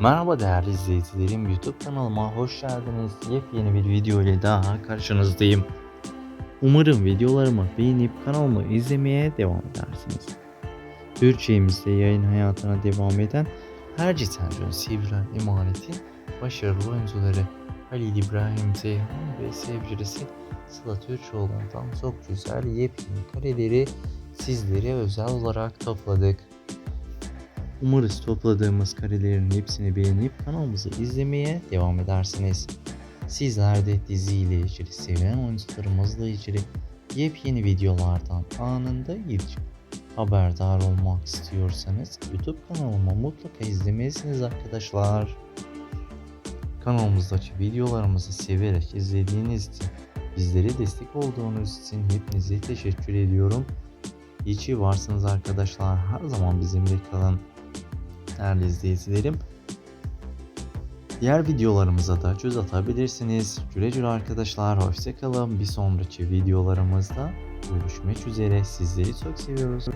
Merhaba değerli izleyicilerim YouTube kanalıma hoş geldiniz. Yepyeni bir video ile daha karşınızdayım. Umarım videolarımı beğenip kanalımı izlemeye devam edersiniz. Türkçemizde yayın hayatına devam eden Herci Televizyon Sivren Emanet'in başarılı oyuncuları Halil İbrahim Ceyhan ve sevgilisi Sıla Türkoğlu'ndan çok güzel yepyeni kareleri sizlere özel olarak topladık. Umarız topladığımız karelerin hepsini beğenip kanalımızı izlemeye devam edersiniz. Sizler de diziyle ilgili, sevilen oyuncularımızla ilgili yepyeni videolardan anında ilk haberdar olmak istiyorsanız YouTube kanalıma mutlaka izlemelisiniz arkadaşlar. Kanalımızdaki videolarımızı severek izlediğiniz için, bizlere destek olduğunuz için hepinize teşekkür ediyorum. İyi ki varsınız arkadaşlar. Her zaman bizimle kalın değerli izleyicilerim. Diğer videolarımıza da göz atabilirsiniz. Güle güle arkadaşlar. Hoşçakalın. Bir sonraki videolarımızda görüşmek üzere. Sizleri çok seviyoruz.